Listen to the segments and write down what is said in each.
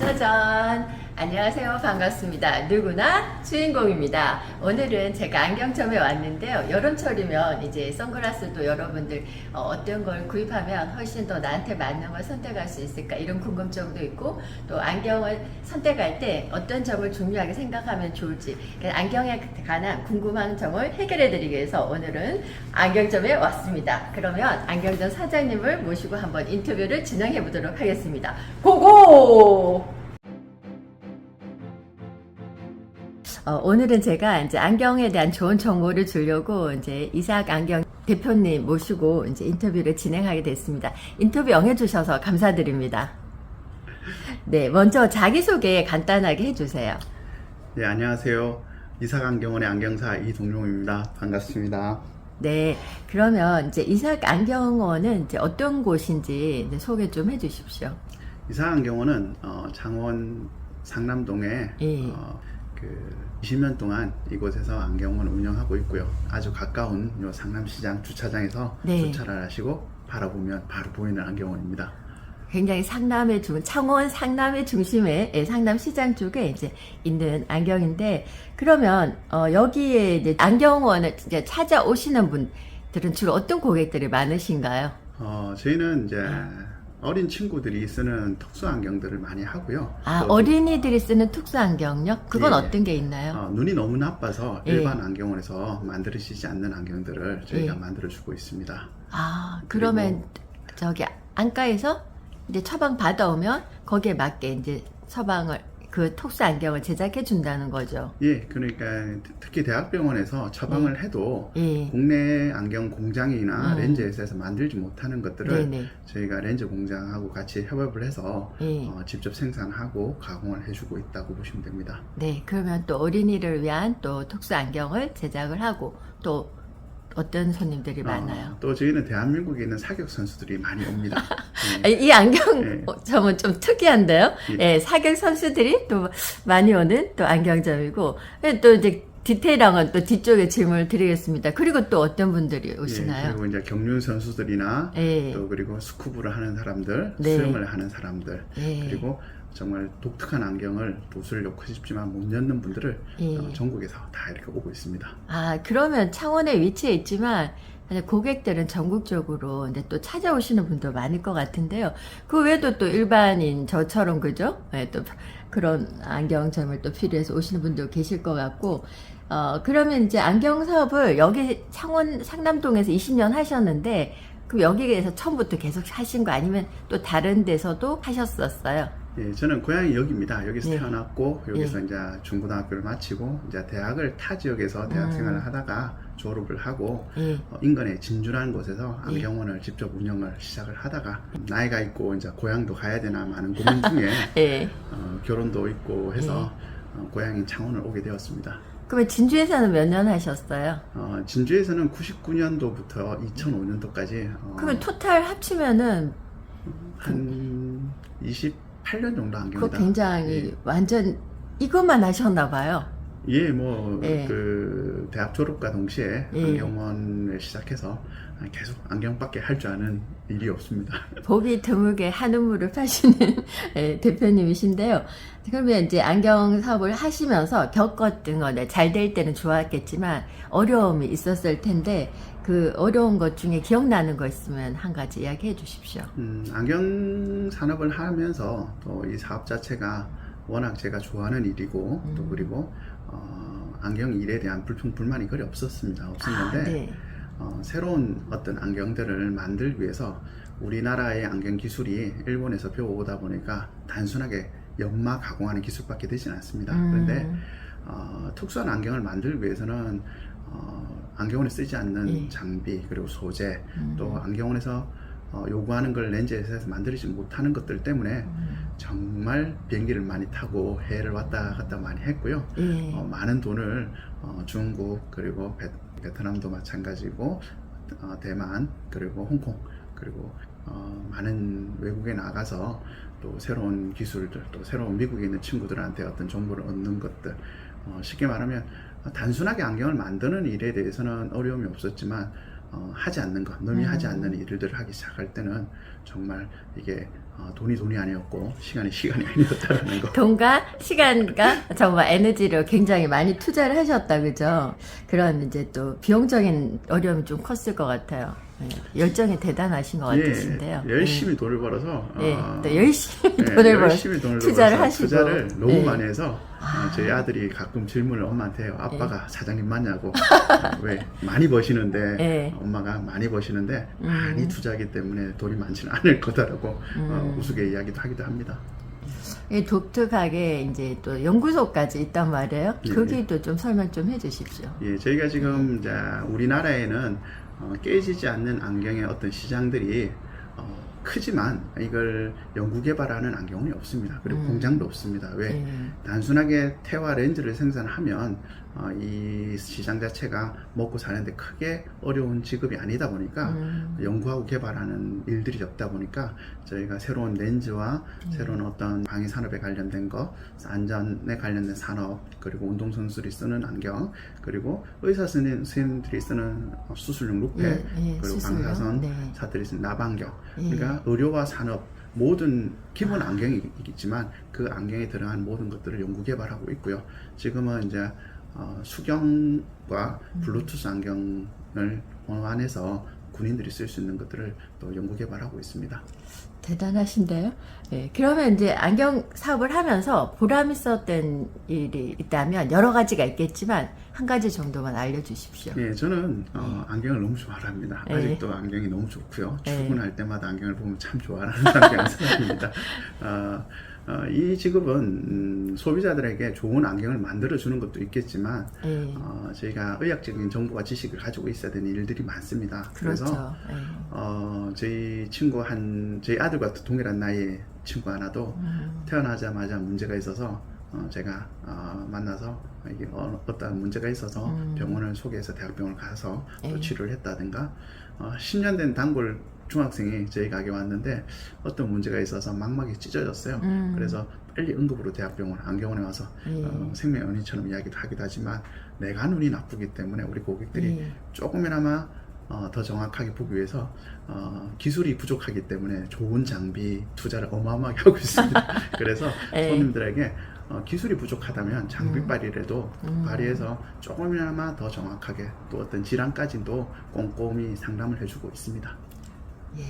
짜잔! 안녕하세요. 반갑습니다. 누구나 주인공입니다. 오늘은 제가 안경점에 왔는데요. 여름철이면 이제 선글라스도 여러분들 어, 떤 걸 구입하면 훨씬 더 나한테 맞는 걸 선택할 수 있을까 이런 궁금증도 있고 또 안경을 선택할 때 어떤 점을 중요하게 생각하면 좋을지 안경에 관한 궁금한 점을 해결해 드리기 위해서 오늘은 안경점에 왔습니다. 그러면 안경점 사장님을 모시고 한번 인터뷰를 진행해 보도록 하겠습니다. 고고! 어, 오늘은 제가 이제 안경에 대한 좋은 정보를 주려고 이제 이삭 안경 대표님 모시고 이제 인터뷰를 진행하게 됐습니다. 인터뷰 응해주셔서 감사드립니다. 네, 먼저 자기소개 간단하게 해주세요. 네, 안녕하세요. 이사강경원의 안경사 이동용입니다. 반갑습니다. 네, 그러면 이제 이삭 안경원은 이제 어떤 곳인지 이제 소개 좀 해주십시오. 이사강경원은 어, 장원 상남동에 예. 어, 그 20년 동안 이곳에서 안경원을 운영하고 있고요. 아주 가까운 요 상남시장 주차장에서 네. 주차를 하시고 바라보면 바로 보이는 안경원입니다. 굉장히 상남의 중 창원 상남의 중심에 예, 상남 시장 쪽에 이제 있는 안경인데 그러면 어, 여기에 이제 안경원을 이제 찾아오시는 분들은 주로 어떤 고객들이 많으신가요? 어, 저희는 이제 네. 어린 친구들이 쓰는 특수 안경들을 많이 하고요. 아 또, 어린이들이 쓰는 특수 안경요? 그건 예. 어떤 게 있나요? 어, 눈이 너무 나빠서 예. 일반 안경원에서 만들어지지 않는 안경들을 저희가 예. 만들어주고 있습니다. 아 그러면 저기 안과에서 이제 처방 받아오면 거기에 맞게 이제 처방을 그 특수 안경을 제작해 준다는 거죠. 예, 그러니까 특히 대학병원에서 처방을 해도 예. 국내 안경 공장이나 음. 렌즈 회사에서 만들지 못하는 것들을 네네. 저희가 렌즈 공장하고 같이 협업을 해서 예. 어, 직접 생산하고 가공을 해주고 있다고 보시면 됩니다. 네, 그러면 또 어린이를 위한 또 특수 안경을 제작을 하고 또 어떤 손님들이 많아요. 어, 또 저희는 대한민국에 있는 사격 선수들이 많이 옵니다. 아, 이 안경 예. 어, 점은 좀 특이한데요. 예. 예, 사격 선수들이 또 많이 오는 또 안경점이고 예, 또 이제 디테일한 건 또 뒤쪽에 질문을 드리겠습니다. 그리고 또 어떤 분들이 예, 오시나요? 그리고 이제 경륜 선수들이나 예, 또 그리고 스쿠브를 하는 사람들, 네. 수영을 하는 사람들, 예, 그리고 정말 독특한 안경을 도수를 놓고 싶지만 못 넣는 분들을 예. 어, 전국에서 다 이렇게 오고 있습니다. 아, 그러면 창원에 위치해 있지만 고객들은 전국적으로 이제 또 찾아오시는 분도 많을 것 같은데요. 그 외에도 또 일반인 저처럼 그죠? 예, 또 그런 안경점을 또 필요해서 오시는 분도 계실 것 같고, 어, 그러면 이제 안경 사업을 여기 창원 상남동에서 20년 하셨는데, 그럼 여기에서 처음부터 계속 하신 거 아니면 또 다른 데서도 하셨었어요? 예, 저는 고향이 여기입니다. 여기서 네. 태어났고 여기서 이제 중고등학교를 마치고 이제 대학을 타 지역에서 대학 음. 생활을 하다가 졸업을 하고 예, 어, 인근의 진주라는 곳에서 예. 안경원을 직접 운영을 시작을 하다가 나이가 있고 이제 고향도 가야 되나 많은 고민 중에 예. 어, 결혼도 있고 해서 어, 고향인 창원을 오게 되었습니다. 그러면 진주에서는 몇 년 하셨어요? 어, 진주에서는 99년도부터 2005년도까지 어, 그러면 토탈 합치면은 한 28년 정도 그거 안경이다. 굉장히 예. 완전 이것만 하셨나 봐요. 예, 뭐, 예. 그, 대학 졸업과 동시에 예. 안경원을 시작해서 계속 안경밖에 할 줄 아는 일이 없습니다. 보기 드물게 한우물을 파시는 예, 대표님이신데요. 그러면 이제 안경 사업을 하시면서 겪었던 거, 네, 잘될 때는 좋았겠지만 어려움이 있었을 텐데 그 어려운 것 중에 기억나는 거 있으면 한 가지 이야기해 주십시오. 음, 안경 산업을 하면서 또 이 사업 자체가 워낙 제가 좋아하는 일이고 또 음. 그리고 어, 안경 일에 대한 불평, 불만이 거의 없었습니다. 없었는데 아, 네. 어, 새로운 어떤 안경들을 만들기 위해서 우리나라의 안경 기술이 일본에서 배워오다 보니까 단순하게 연마 가공하는 기술밖에 되지는 않습니다. 음, 그런데 어, 특수한 안경을 만들기 위해서는 어, 안경원에 쓰지 않는 예. 장비 그리고 소재 음, 또 안경원에서 어, 요구하는 걸 렌즈 회사에서 만들지 못하는 것들 때문에 음, 정말 비행기를 많이 타고 해외를 왔다 갔다 많이 했고요. 예. 어, 많은 돈을 어, 중국 그리고 베, 트남도 마찬가지고 어, 대만 그리고 홍콩 그리고 어, 많은 외국에 나가서 또 새로운 기술들 또 새로운 미국에 있는 친구들한테 어떤 정보를 얻는 것들 어, 쉽게 말하면 단순하게 안경을 만드는 일에 대해서는 어려움이 없었지만 어, 하지 않는 것, 남이 하지 음. 않는 일들을 하기 시작할 때는 정말 이게 어, 돈이 돈이 아니었고 시간이 시간이 아니었다라는 거. 돈과 시간과 정말 에너지를 굉장히 많이 투자를 하셨다, 그죠? 그런 이제 또 비용적인 어려움이 좀 컸을 것 같아요. 예, 열정이 대단하신 것 같으신데요. 예, 열심히 돈을 벌어서 예, 어, 또 열심히 예, 돈을 벌어 열심히 돈을 투자를 벌어서 하시고. 투자를 너무 예. 많이 해서 아. 어, 저희 아들이 가끔 질문을 엄마한테 해요. 아빠가 예. 사장님 맞냐고 어, 왜 많이 버시는데 예. 엄마가 많이 버시는데 음. 많이 투자하기 때문에 돈이 많지는 않을 거다라고 어, 음. 우스개 이야기도 하기도 합니다. 이 독특하게 이제 또 연구소까지 있단 말이에요. 예, 거기도 좀 설명 좀 해주십시오. 예, 저희가 지금 자, 우리나라에는 어, 깨지지 않는 안경의 어떤 시장들이 어, 크지만 이걸 연구 개발하는 안경은 없습니다. 그리고 음. 공장도 없습니다. 왜? 예. 단순하게 태화 렌즈를 생산하면 어, 이 시장 자체가 먹고 사는데 크게 어려운 직업이 아니다 보니까 음. 연구하고 개발하는 일들이 없다 보니까 저희가 새로운 렌즈와 음. 새로운 어떤 방위 산업에 관련된 거, 안전에 관련된 산업, 그리고 운동 선수들이 쓰는 안경, 그리고 의사 선생- 선생님들이 쓰는 수술용 루페, 예, 예, 그리고? 방사선 네. 사들이 쓰는 나방경, 예. 그러니까 의료와 산업 모든 기본 안경이 있지만 그 안경에 들어간 모든 것들을 연구 개발하고 있고요. 지금은 이제 어, 수경과 음. 블루투스 안경을 호환해서 군인들이 쓸 수 있는 것들을 또 연구 개발하고 있습니다. 대단하신데요. 예, 그러면 이제 안경 사업을 하면서 보람 있었던 일이 있다면 여러 가지가 있겠지만 한 가지 정도만 알려주십시오. 예, 저는 어, 안경을 너무 좋아합니다. 예. 아직도 안경이 너무 좋고요. 예. 출근할 때마다 안경을 보면 참 좋아하는 안경 사람입니다. 어, 어, 이 직업은 음, 소비자들에게 좋은 안경을 만들어 주는 것도 있겠지만 예, 어, 저희가 의학적인 정보와 지식을 가지고 있어야 되는 일들이 많습니다. 그렇죠. 그래서 예. 어, 저희 친구 한 저희 아들과 동일한 나이의 친구 하나도 음, 태어나자마자 문제가 있어서 어, 제가 어, 만나서 이게 어, 어떤 문제가 있어서 음. 병원을 소개해서 대학병원을 가서 또 예. 치료를 했다든가 어, 10년 된 단골 중학생이 저희 가게 왔는데 어떤 문제가 있어서 망막이 찢어졌어요. 음. 그래서 빨리 응급으로 대학병원 안경원에 와서 예. 어, 생명연희처럼 이야기도 하기도 하지만 내가 눈이 나쁘기 때문에 우리 고객들이 예. 조금이나마 어, 더 정확하게 보기 위해서 어, 기술이 부족하기 때문에 좋은 장비 투자를 어마어마하게 하고 있습니다. 그래서 예. 손님들에게 어, 기술이 부족하다면 장비 음. 발휘라도 음. 발휘해서 조금이나마 더 정확하게 또 어떤 질환까지도 꼼꼼히 상담을 해주고 있습니다. 예.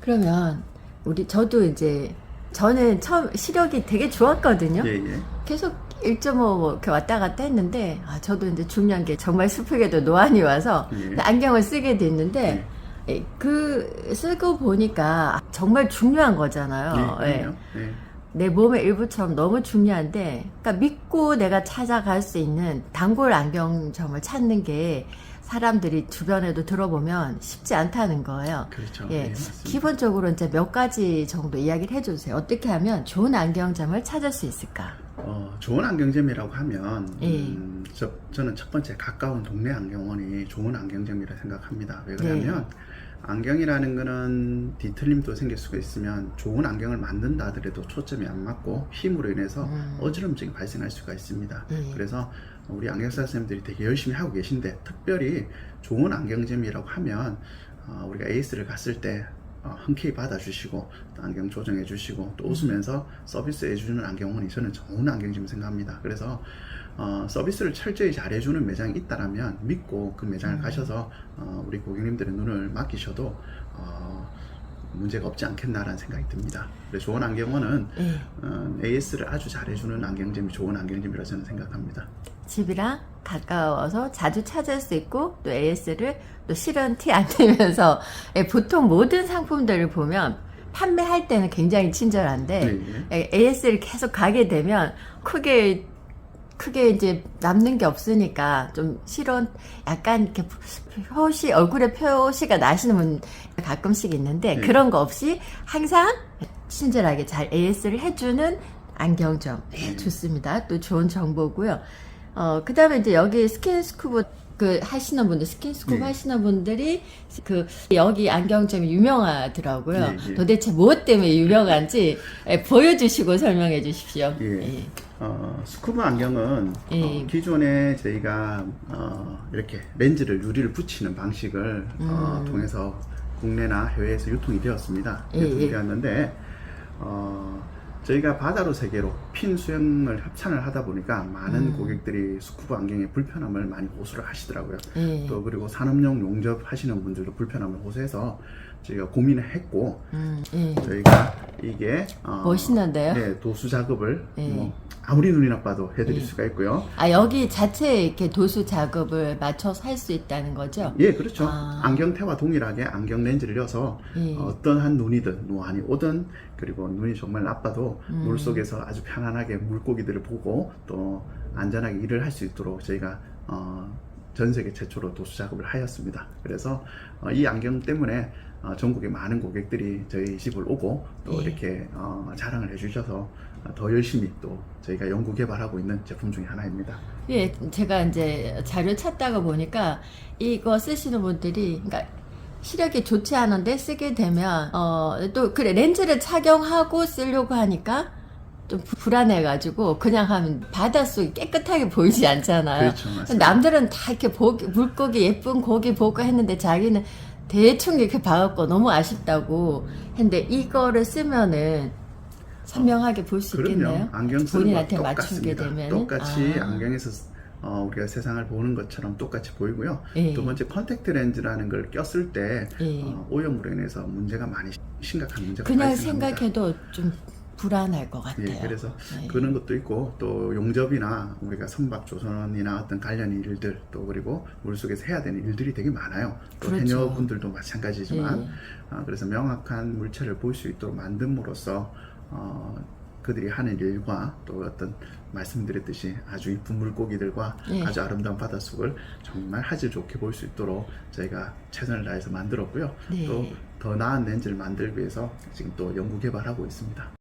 그러면 우리 저도 이제 저는 처음 시력이 되게 좋았거든요. 예, 예. 계속 1.5 이렇게 왔다 갔다 했는데 아 저도 이제 중요한 게 정말 슬프게도 노안이 와서 예. 안경을 쓰게 됐는데 예, 그 쓰고 보니까 정말 중요한 거잖아요. 예, 예. 예. 내 몸의 일부처럼 너무 중요한데, 그러니까 믿고 내가 찾아갈 수 있는 단골 안경점을 찾는 게 사람들이 주변에도 들어보면 쉽지 않다는 거예요. 그렇죠. 예, 예, 맞습니다. 기본적으로 이제 몇 가지 정도 이야기를 해주세요. 어떻게 하면 좋은 안경점을 찾을 수 있을까? 어, 좋은 안경점이라고 하면 예. 음, 저, 저는 첫 번째 가까운 동네 안경원이 좋은 안경점이라 생각합니다. 왜 그러냐면 네. 안경이라는 거는 뒤틀림도 생길 수가 있으면 좋은 안경을 만든다 하더라도 초점이 안 맞고 힘으로 인해서 음. 어지럼증이 발생할 수가 있습니다. 예. 그래서 우리 안경사 선생님들이 되게 열심히 하고 계신데 특별히 좋은 안경점이라고 하면 어, 우리가 에이스를 갔을 때 어, 흔쾌히 받아주시고 또 안경 조정해 주시고 또 웃으면서 서비스 해 주는 안경원이 저는 좋은 안경점 생각합니다. 그래서 어, 서비스를 철저히 잘해주는 매장이 있다라면 믿고 그 매장을 음. 가셔서 어, 우리 고객님들의 눈을 맡기셔도 어, 문제가 없지 않겠나라는 생각이 듭니다. 그래서 좋은 안경원은 예, 어, AS를 아주 잘해주는 안경점이 좋은 안경점이라 저는 생각합니다. 집이랑 가까워서 자주 찾을 수 있고 또 AS를 또 실은 티 안 내면서 예, 보통 모든 상품들을 보면 판매할 때는 굉장히 친절한데 네. AS를 계속 가게 되면 크게 크게 이제 남는 게 없으니까 좀 실은 약간 이렇게 표시 얼굴에 표시가 나시는 분 가끔씩 있는데 네. 그런 거 없이 항상 친절하게 잘 AS를 해주는 안경점 네, 네. 좋습니다. 또 좋은 정보고요. 어 그 다음에 이제 여기 스킨스쿠브 그 하시는 분들 스킨스쿠브 네. 하시는 분들이 그 여기 안경점이 유명하더라고요. 네, 네. 도대체 무엇 때문에 유명한지 예, 보여주시고 설명해 주십시오. 예. 예. 어, 스쿠버 안경은 예. 어, 기존에 저희가 어, 이렇게 렌즈를 유리를 붙이는 방식을 어, 음. 통해서 국내나 해외에서 유통이 되었습니다. 예, 예. 유통이 되었는데 어, 저희가 바다로 세계로 핀 수영을 협찬을 하다 보니까 많은 음. 고객들이 스쿠버 안경의 불편함을 많이 호소를 하시더라고요. 예. 또 그리고 산업용 용접 하시는 분들도 불편함을 호소해서 저희가 고민을 했고 음, 예. 저희가 이게 어, 멋있는데요? 네, 도수 작업을 예. 뭐 아무리 눈이 나빠도 해드릴 예. 수가 있고요. 아 여기 자체에 이렇게 도수 작업을 맞춰서 할 수 있다는 거죠? 예, 그렇죠. 아. 안경테와 동일하게 안경 렌즈를 넣어서 예. 어떠한 눈이든 노안이 오든 그리고 눈이 정말 나빠도 음. 물 속에서 아주 편안하게 물고기들을 보고 또 안전하게 일을 할 수 있도록 저희가 어, 전 세계 최초로 도수 작업을 하였습니다. 그래서 어, 이 안경 때문에 어, 전국의 많은 고객들이 저희 집을 오고 또 예. 이렇게 어, 자랑을 해주셔서 어, 더 열심히 또 저희가 연구 개발하고 있는 제품 중에 하나입니다. 예, 제가 이제 자료 찾다가 보니까 이거 쓰시는 분들이 그러니까 시력이 좋지 않은데 쓰게 되면 어 또 그래 렌즈를 착용하고 쓰려고 하니까 좀 불안해가지고 그냥 하면 바닷속이 깨끗하게 보이지 않잖아요. 그렇죠. 남들은 다 이렇게 보기, 물고기 예쁜 고기 보고 했는데 자기는 대충 이렇게 봐갖고 너무 아쉽다고 했는데 이거를 쓰면은 선명하게 볼 수 있겠네요. 안경 쓰는 본인한테 거 맞추게. 되면은? 똑같이 아. 안경에서 어, 우리가 세상을 보는 것처럼 똑같이 보이고요. 예. 두 번째 컨택트 렌즈라는 걸 꼈을 때 예. 어, 오염으로 인해서 문제가 많이 심각한 문제가 그냥 발생합니다. 생각해도 좀 불안할 것 같아요. 예, 그래서 네. 그런 것도 있고 또 용접이나 우리가 선박 조선이나 어떤 관련 일들 또 그리고 물속에서 해야 되는 일들이 되게 많아요. 또 그렇죠. 해녀분들도 마찬가지지만 예. 아, 그래서 명확한 물체를 볼 수 있도록 만듦으로써 어, 그들이 하는 일과 또 어떤 말씀드렸듯이 아주 이쁜 물고기들과 예. 아주 아름다운 바닷속을 정말 화질 좋게 볼 수 있도록 저희가 최선을 다해서 만들었고요. 네. 또더 나은 렌즈를 만들기 위해서 지금 또 연구 개발하고 있습니다.